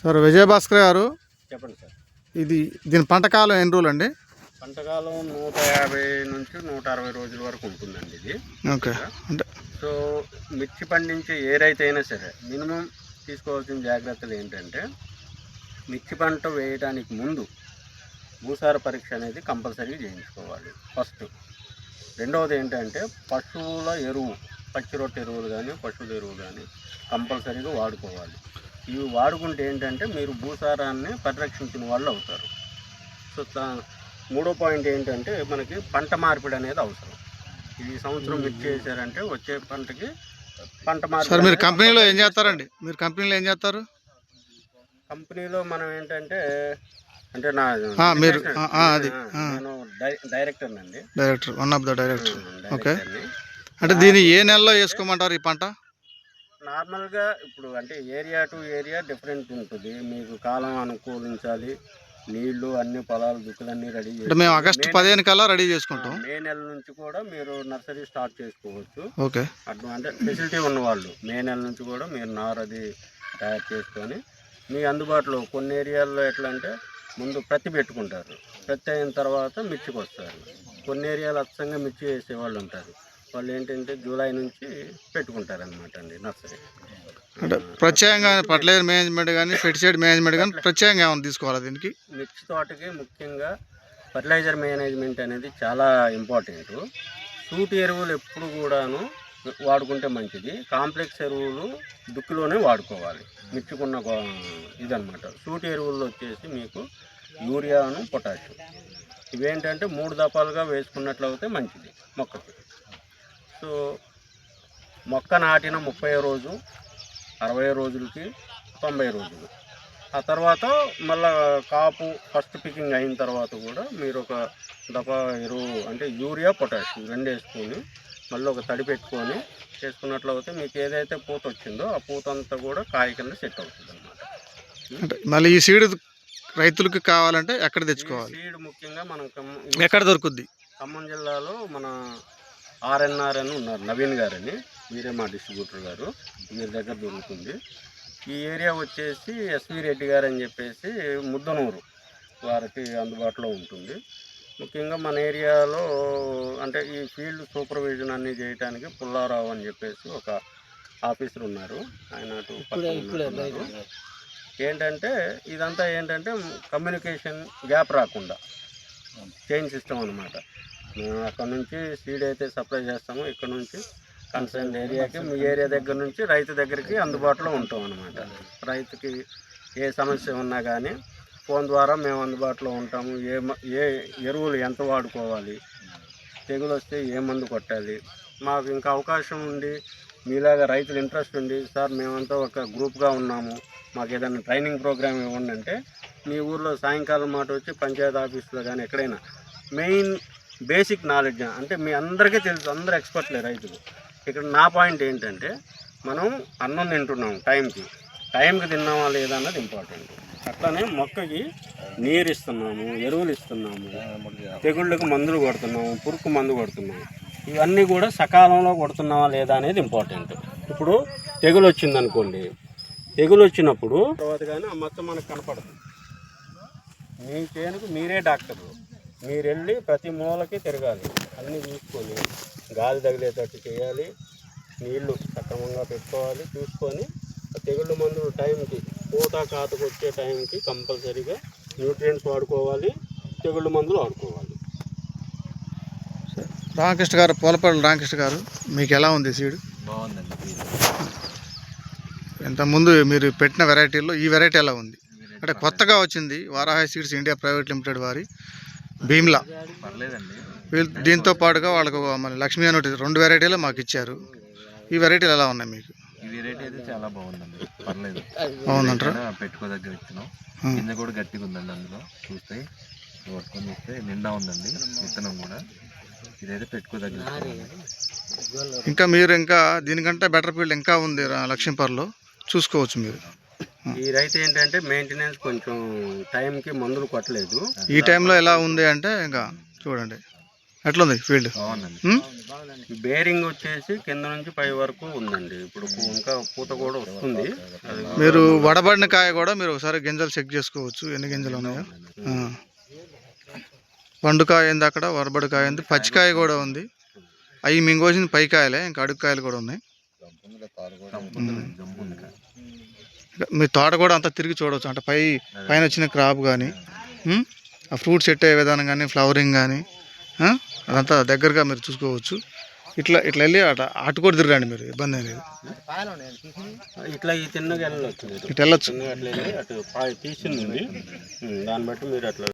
Sir Vijayabhaskar గారు చెప్పండి sir. ఇది దీని పంట కాలం ఎన్ని రోజులు అండి? పంటకాలం నూట యాభై నుంచి నూట అరవై రోజుల వరకు ఉంటుందండి ఇది. ఓకే. అంటే సో మిర్చి పండించే ఏ రైతు అయినా సరే మినిమం తీసుకోవాల్సిన జాగ్రత్తలు ఏంటంటే మిర్చి పంట వేయడానికి ముందు భూసార పరీక్ష అనేది కంపల్సరీ చేయించుకోవాలి ఫస్ట్. రెండవది ఏంటంటే పశువుల ఎరువు పచ్చి రొట్టె ఎరువులు కానీ పశువుల ఎరువు కానీ కంపల్సరీగా వాడుకోవాలి. ఇవి వాడుకుంటే ఏంటంటే మీరు భూసారాన్ని పరిరక్షించిన వాళ్ళు అవుతారు. సో మూడో పాయింట్ ఏంటంటే మనకి పంట మార్పిడి అనేది అవసరం. ఈ సంవత్సరం మిర్చి వేసారంటే వచ్చే పంటకి పంట మార్పిడి మీరు కంపెనీలో ఏం చేస్తారండి? మీరు కంపెనీలో ఏం చేస్తారు? కంపెనీలో మనం ఏంటంటే అంటే నా మీరు, అది. నేను డైరెక్టర్ అండి director one of the director. Okay. అంటే దీన్ని ఏ నెలలో వేసుకోమంటారు ఈ పంట? నార్మల్గా ఇప్పుడు అంటే ఏరియా టు ఏరియా డిఫరెంట్ ఉంటుంది. మీకు కాలం అనుకూలించాలి. నీళ్ళు అన్ని పొలాలు దుక్కులన్నీ రెడీ అంటే మేము ఆగస్టు పదిహేను కల్లా రెడీ చేసుకుంటాం. మే నెల నుంచి కూడా మీరు నర్సరీ స్టార్ట్ చేసుకోవచ్చు. ఓకే. అటు అంటే ఫెసిలిటీ ఉన్నవాళ్ళు. మే నెల నుంచి కూడా మీరు నారు అది తయారు చేసుకొని మీ అందుబాటులో కొన్ని ఏరియాల్లో ఎట్లా అంటే ముందు ప్రతి పెట్టుకుంటారు. ప్రతి అయిన తర్వాత మిర్చికి వస్తారు కొన్ని ఏరియాలు అచ్చంగా మిర్చి వేసే వాళ్ళు ఉంటారు. వాళ్ళు ఏంటంటే జూలై నుంచి పెట్టుకుంటారు అనమాట అండి నర్సరీ. అంటే ప్రత్యేకంగా ఫర్టిలైజర్ మేనేజ్మెంట్ కానీ ఫెర్టిసైడ్ మేనేజ్మెంట్ కానీ ప్రత్యేకంగా ఏమైనా తీసుకోవాలా దీనికి? మిర్చి తోటకి ముఖ్యంగా ఫర్టిలైజర్ మేనేజ్మెంట్ అనేది చాలా ఇంపార్టెంట్. సూటి ఎరువులు ఎప్పుడు కూడాను వాడుకుంటే మంచిది. కాంప్లెక్స్ ఎరువులు దుక్కిలోనే వాడుకోవాలి. మిర్చికున్న ఇదన్నమాట. సూటి ఎరువుల్లో వచ్చేసి మీకు యూరియాను పొటాషియం. ఇవేంటంటే మూడు దఫాలుగా వేసుకున్నట్లయితే మంచిది మొక్కకి. సో మొక్క నాటిన ముప్పై రోజు అరవై రోజులకి తొంభై రోజులు. ఆ తర్వాత మళ్ళా కాపు ఫస్ట్ పికింగ్ అయిన తర్వాత కూడా మీరు ఒక దఫా ఎరువు అంటే యూరియా పొటాషియం రెండు వేసుకొని మళ్ళీ ఒక తడి పెట్టుకొని చేసుకున్నట్లయితే మీకు ఏదైతే పూత వచ్చిందో ఆ పూత అంతా కూడా కాయ కింద సెట్ అవుతుంది అనమాట అంటే మళ్ళీ ఈ సీడ్ రైతులకు కావాలంటే ఎక్కడ తెచ్చుకోవాలి? సీడ్ ముఖ్యంగా మనం ఎక్కడ దొరుకుద్ది? ఖమ్మం జిల్లాలో మన ఆర్ఎన్ఆర్ అని ఉన్నారు నవీన్ గారని. మీరే మా డిస్ట్రిబ్యూటర్ గారు. మీ దగ్గర దొరుకుతుంది. ఈ ఏరియా వచ్చేసి ఎస్వి రెడ్డి గారు అని చెప్పేసి ముద్దనూరు వారికి అందుబాటులో ఉంటుంది. ముఖ్యంగా మన ఏరియాలో అంటే ఈ ఫీల్డ్ సూపర్విజన్ అన్ని చేయడానికి పుల్లారావు అని చెప్పేసి ఒక ఆఫీసర్ ఉన్నారు. ఆయన. ఏంటంటే ఇదంతా ఏంటంటే కమ్యూనికేషన్ గ్యాప్ రాకుండా చైన్ సిస్టమ్ అనమాట మేము అక్కడ నుంచి సీడ్ అయితే సప్లై చేస్తాము ఇక్కడ నుంచి కన్సర్న్ ఏరియాకి మీ ఏరియా దగ్గర నుంచి రైతు దగ్గరికి అందుబాటులో ఉంటాం అనమాట రైతుకి ఏ సమస్య ఉన్నా కానీ ఫోన్ ద్వారా మేము అందుబాటులో ఉంటాము. ఏ మ- ఏ ఎరువులు ఎంత వాడుకోవాలి తెగులు వస్తే ఏ మందు కొట్టాలి మాకు ఇంకా అవకాశం ఉండి మీలాగా రైతులు ఇంట్రెస్ట్ ఉండి సార్ మేమంతా ఒక గ్రూప్గా ఉన్నాము మాకు ఏదైనా ట్రైనింగ్ ప్రోగ్రామ్ ఇవ్వండి అంటే మీ ఊర్లో సాయంకాలం మాట వచ్చి పంచాయతీ ఆఫీస్లో కానీ ఎక్కడైనా మెయిన్ బేసిక్ నాలెడ్జ్ అంటే మీ అందరికీ తెలుసు అందరు ఎక్స్పర్ట్లే రైతులు. ఇక్కడ నా పాయింట్ ఏంటంటే మనం అన్నం తింటున్నాం టైంకి. టైంకి తిన్నామా లేదా అన్నది ఇంపార్టెంట్. అట్లానే మొక్కకి నీరు ఇస్తున్నాము ఎరువులు ఇస్తున్నాము తెగుళ్ళకు మందులు కొడుతున్నాము పురుకు మందు కొడుతున్నాము. ఇవన్నీ కూడా సకాలంలో కొడుతున్నావా లేదా అనేది ఇంపార్టెంట్. ఇప్పుడు తెగులు వచ్చింది అనుకోండి తెగులు వచ్చినప్పుడు తర్వాత కానీ ఆ మొత్తం మనకు కనపడదు. మీ చేనుకు మీరే డాక్టరు. మీరు వెళ్ళి ప్రతి మూలకి తిరగాలి. అన్నీ చూసుకొని గాలి తగిలేటట్టు చేయాలి. నీళ్ళు సక్రమంగా పెట్టుకోవాలి. చూసుకొని తెగుళ్ళ మందులు టైంకి పూత కాతకు వచ్చే టైంకి కంపల్సరీగా న్యూట్రియంట్స్ వాడుకోవాలి. తెగుళ్ళ మందులు వాడుకోవాలి. రామకృష్ణ గారు పూలపల్లి రామకృష్ణ గారు మీకు ఎలా ఉంది సీడ్? బాగుందండి ఇంత ముందు మీరు పెట్టిన వెరైటీల్లో ఈ వెరైటీ ఎలా ఉంది? అంటే కొత్తగా వచ్చింది Varahi seeds India private limited వారి. భీమ్లా. దీంతో పాటుగా వాళ్ళకు మన లక్ష్మీ అని ఒకటి రెండు వెరైటీలు మాకు ఇచ్చారు. ఈ వెరైటీలు ఎలా ఉన్నాయి మీకు? వెరైటీ అయితే చాలా బాగుందండి. పర్లేదు. బాగుందంటారా. కింద కూడా గట్టిగా ఉందండి అందులో. చూస్తే పట్టుకొని చూస్తే నిండా ఉందండి. విత్తనం కూడా. ఇదైతే విత్తనం. ఇంకా మీరు ఇంకా దీనికంటే బెటర్ ఫీల్డ్ ఇంకా ఉంది రా- లక్ష్మీపర్లో. చూసుకోవచ్చు మీరు. ఈ రైతు ఏంటంటే మెయింటెనెన్స్ కొంచెం టైంకి మందులు కొట్టలేదు. ఈ టైంలో ఎలా ఉంది అంటే ఇంకా చూడండి. ఎట్లుంది ఫీల్డ్ బాగుందండి. ఉమ్? బేరింగ్ వచ్చేసి కింద నుంచి పై వరకు ఉందండి. ఇప్పుడు ఇంకా పూత కూడా వస్తుంది. మీరు వడబడిన కాయ కూడా మీరు ఒకసారి గింజలు చెక్ చేసుకోవచ్చు. ఎన్ని గింజలు ఉన్నాయో. పండుకాయ ఉంది అక్కడ? వడబడి కాయ ఉంది పచ్చికాయ కూడా ఉంది. అవి మింగోసిన పై కాయలే ఇంకా అడుగు కాయలు కూడా ఉన్నాయి జంపుందండి, జంపు ఉంది కాయ. ఇంకా మీ తోట కూడా అంతా తిరిగి చూడవచ్చు. అంటే పై పైన వచ్చిన క్రాప్ కానీ ఆ ఫ్రూట్ సెట్ అయ్యే విధానం కానీ ఫ్లవరింగ్ కానీ అదంతా దగ్గరగా మీరు చూసుకోవచ్చు. ఇట్లా ఇట్లా వెళ్ళి అట అటు కూడా తిరగండి మీరు ఇబ్బంది లేదు. ఇట్లా ఈ తిన్నగా వెళ్ళొచ్చు ఇటు వెళ్ళొచ్చు. దాన్ని బట్టి మీరు అట్లా